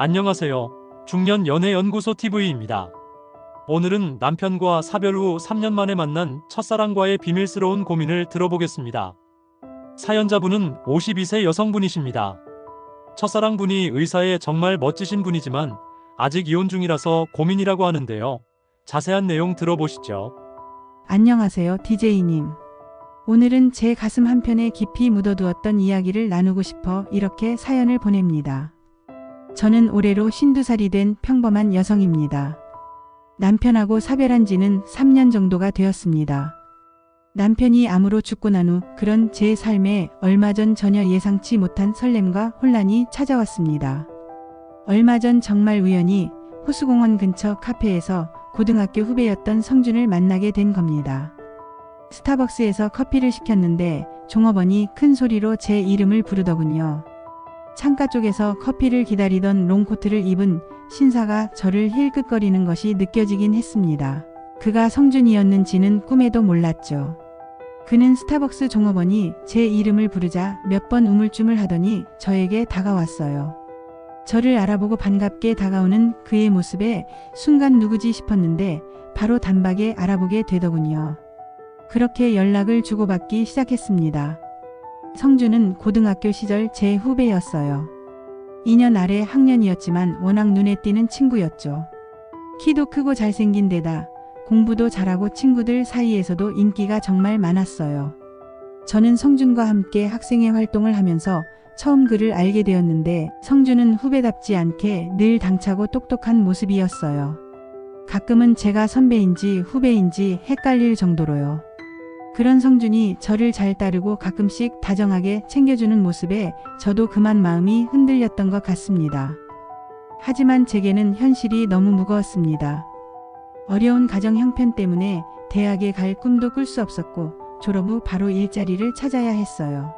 안녕하세요. 중년 연애 연구소 TV입니다. 오늘은 남편과 사별 후 3년 만에 만난 첫사랑과의 비밀스러운 고민을 들어보겠습니다. 사연자분은 52세 여성분이십니다. 첫사랑분이 의사에 정말 멋지신 분이지만 아직 이혼 중이라서 고민이라고 하는데요. 자세한 내용 들어보시죠. 안녕하세요, DJ님. 오늘은 제 가슴 한편에 깊이 묻어두었던 이야기를 나누고 싶어 이렇게 사연을 보냅니다. 저는 올해로 52살이 된 평범한 여성입니다. 남편하고 사별한 지는 3년 정도가 되었습니다. 남편이 암으로 죽고 난 후 그런 제 삶에 얼마 전 전혀 예상치 못한 설렘과 혼란이 찾아왔습니다. 얼마 전 정말 우연히 호수공원 근처 카페에서 고등학교 후배였던 성준을 만나게 된 겁니다. 스타벅스에서 커피를 시켰는데 종업원이 큰 소리로 제 이름을 부르더군요. 창가 쪽에서 커피를 기다리던 롱코트를 입은 신사가 저를 힐끗거리는 것이 느껴지긴 했습니다. 그가 성준이었는지는 꿈에도 몰랐죠. 그는 스타벅스 종업원이 제 이름을 부르자 몇 번 우물쭈물 하더니 저에게 다가왔어요. 저를 알아보고 반갑게 다가오는 그의 모습에 순간 누구지 싶었는데 바로 단박에 알아보게 되더군요. 그렇게 연락을 주고받기 시작했습니다. 성주는 고등학교 시절 제 후배였어요. 2년 아래 학년이었지만 워낙 눈에 띄는 친구였죠. 키도 크고 잘생긴 데다 공부도 잘하고 친구들 사이에서도 인기가 정말 많았어요. 저는 성준과 함께 학생회 활동을 하면서 처음 그를 알게 되었는데 성준은 후배답지 않게 늘 당차고 똑똑한 모습이었어요. 가끔은 제가 선배인지 후배인지 헷갈릴 정도로요. 그런 성준이 저를 잘 따르고 가끔씩 다정하게 챙겨주는 모습에 저도 그만 마음이 흔들렸던 것 같습니다. 하지만 제게는 현실이 너무 무거웠습니다. 어려운 가정 형편 때문에 대학에 갈 꿈도 꿀 수 없었고 졸업 후 바로 일자리를 찾아야 했어요.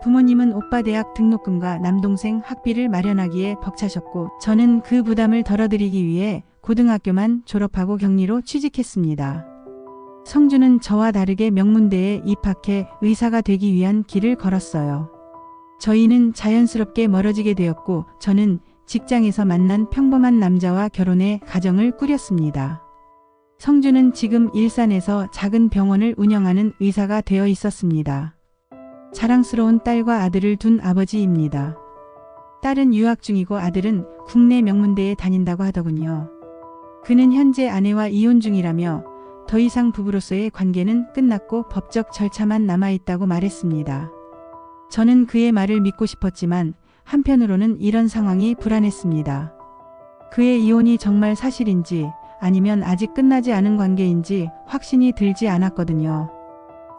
부모님은 오빠 대학 등록금과 남동생 학비를 마련하기에 벅차셨고 저는 그 부담을 덜어드리기 위해 고등학교만 졸업하고 격리로 취직했습니다. 성주는 저와 다르게 명문대에 입학해 의사가 되기 위한 길을 걸었어요. 저희는 자연스럽게 멀어지게 되었고 저는 직장에서 만난 평범한 남자와 결혼해 가정을 꾸렸습니다. 성주는 지금 일산에서 작은 병원을 운영하는 의사가 되어 있었습니다. 자랑스러운 딸과 아들을 둔 아버지입니다. 딸은 유학 중이고 아들은 국내 명문대에 다닌다고 하더군요. 그는 현재 아내와 이혼 중이라며 더 이상 부부로서의 관계는 끝났고 법적 절차만 남아있다고 말했습니다. 저는 그의 말을 믿고 싶었지만 한편으로는 이런 상황이 불안했습니다. 그의 이혼이 정말 사실인지 아니면 아직 끝나지 않은 관계인지 확신이 들지 않았거든요.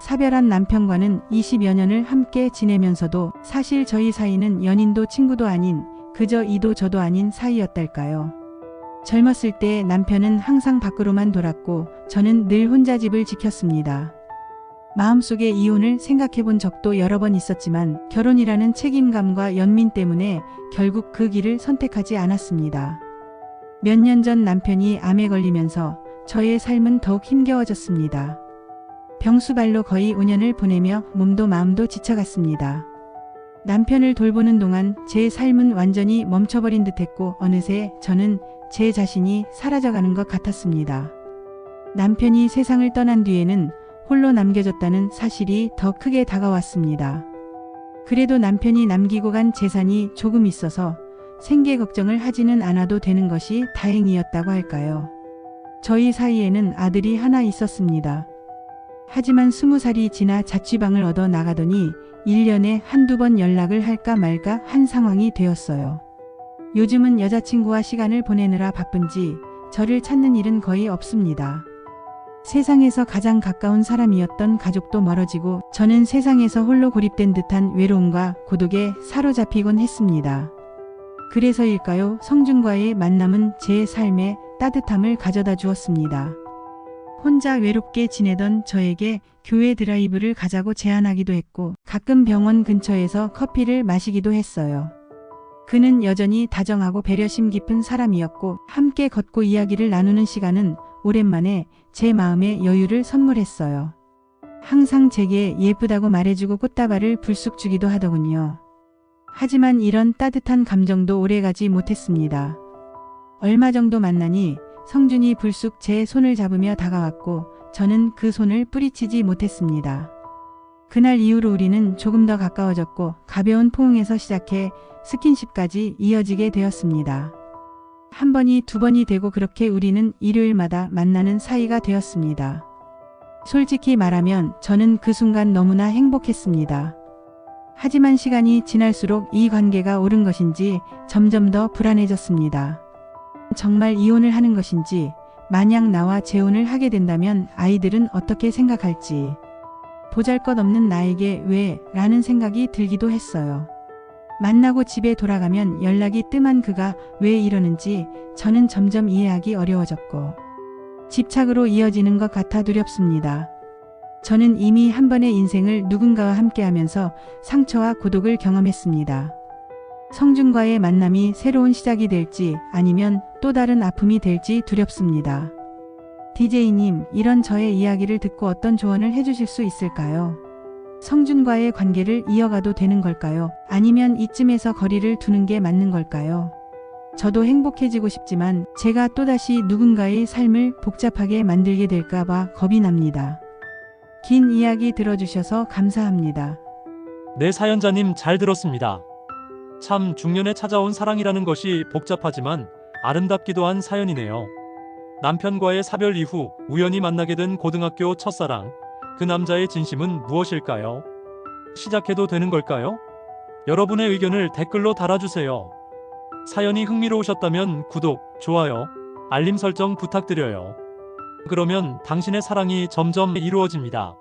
사별한 남편과는 20여 년을 함께 지내면서도 사실 저희 사이는 연인도 친구도 아닌 그저 이도 저도 아닌 사이였달까요. 젊었을 때 남편은 항상 밖으로만 돌았고 저는 늘 혼자 집을 지켰습니다. 마음속에 이혼을 생각해 본 적도 여러 번 있었지만 결혼이라는 책임감과 연민 때문에 결국 그 길을 선택하지 않았습니다. 몇 년 전 남편이 암에 걸리면서 저의 삶은 더욱 힘겨워졌습니다. 병수발로 거의 5년을 보내며 몸도 마음도 지쳐갔습니다. 남편을 돌보는 동안 제 삶은 완전히 멈춰버린 듯했고 어느새 저는 제 자신이 사라져가는 것 같았습니다. 남편이 세상을 떠난 뒤에는 홀로 남겨졌다는 사실이 더 크게 다가왔습니다. 그래도 남편이 남기고 간 재산이 조금 있어서 생계 걱정을 하지는 않아도 되는 것이 다행이었다고 할까요? 저희 사이에는 아들이 하나 있었습니다. 하지만 스무 살이 지나 자취방을 얻어 나가더니 1년에 한두 번 연락을 할까 말까 한 상황이 되었어요. 요즘은 여자친구와 시간을 보내느라 바쁜지 저를 찾는 일은 거의 없습니다. 세상에서 가장 가까운 사람이었던 가족도 멀어지고 저는 세상에서 홀로 고립된 듯한 외로움과 고독에 사로잡히곤 했습니다. 그래서일까요? 성준과의 만남은 제 삶에 따뜻함을 가져다 주었습니다. 혼자 외롭게 지내던 저에게 교회 드라이브를 가자고 제안하기도 했고 가끔 병원 근처에서 커피를 마시기도 했어요. 그는 여전히 다정하고 배려심 깊은 사람이었고 함께 걷고 이야기를 나누는 시간은 오랜만에 제 마음에 여유를 선물했어요. 항상 제게 예쁘다고 말해주고 꽃다발을 불쑥 주기도 하더군요. 하지만 이런 따뜻한 감정도 오래가지 못했습니다. 얼마 정도 만나니 성준이 불쑥 제 손을 잡으며 다가왔고 저는 그 손을 뿌리치지 못했습니다. 그날 이후로 우리는 조금 더 가까워졌고 가벼운 포옹에서 시작해 스킨십까지 이어지게 되었습니다. 한 번이 두 번이 되고 그렇게 우리는 일요일마다 만나는 사이가 되었습니다. 솔직히 말하면 저는 그 순간 너무나 행복했습니다. 하지만 시간이 지날수록 이 관계가 옳은 것인지 점점 더 불안해졌습니다. 정말 이혼을 하는 것인지, 만약 나와 재혼을 하게 된다면 아이들은 어떻게 생각할지, 보잘 것 없는 나에게 왜? 라는 생각이 들기도 했어요. 만나고 집에 돌아가면 연락이 뜸한 그가 왜 이러는지 저는 점점 이해하기 어려워졌고, 집착으로 이어지는 것 같아 두렵습니다. 저는 이미 한 번의 인생을 누군가와 함께 하면서 상처와 고독을 경험했습니다. 성준과의 만남이 새로운 시작이 될지 아니면 또 다른 아픔이 될지 두렵습니다. DJ님, 이런 저의 이야기를 듣고 어떤 조언을 해주실 수 있을까요? 성준과의 관계를 이어가도 되는 걸까요? 아니면 이쯤에서 거리를 두는 게 맞는 걸까요? 저도 행복해지고 싶지만 제가 또다시 누군가의 삶을 복잡하게 만들게 될까봐 겁이 납니다. 긴 이야기 들어주셔서 감사합니다. 네 사연자님 잘 들었습니다. 참 중년에 찾아온 사랑이라는 것이 복잡하지만 아름답기도 한 사연이네요. 남편과의 사별 이후 우연히 만나게 된 고등학교 첫사랑. 그 남자의 진심은 무엇일까요? 시작해도 되는 걸까요? 여러분의 의견을 댓글로 달아주세요. 사연이 흥미로우셨다면 구독, 좋아요, 알림 설정 부탁드려요. 그러면 당신의 사랑이 점점 이루어집니다.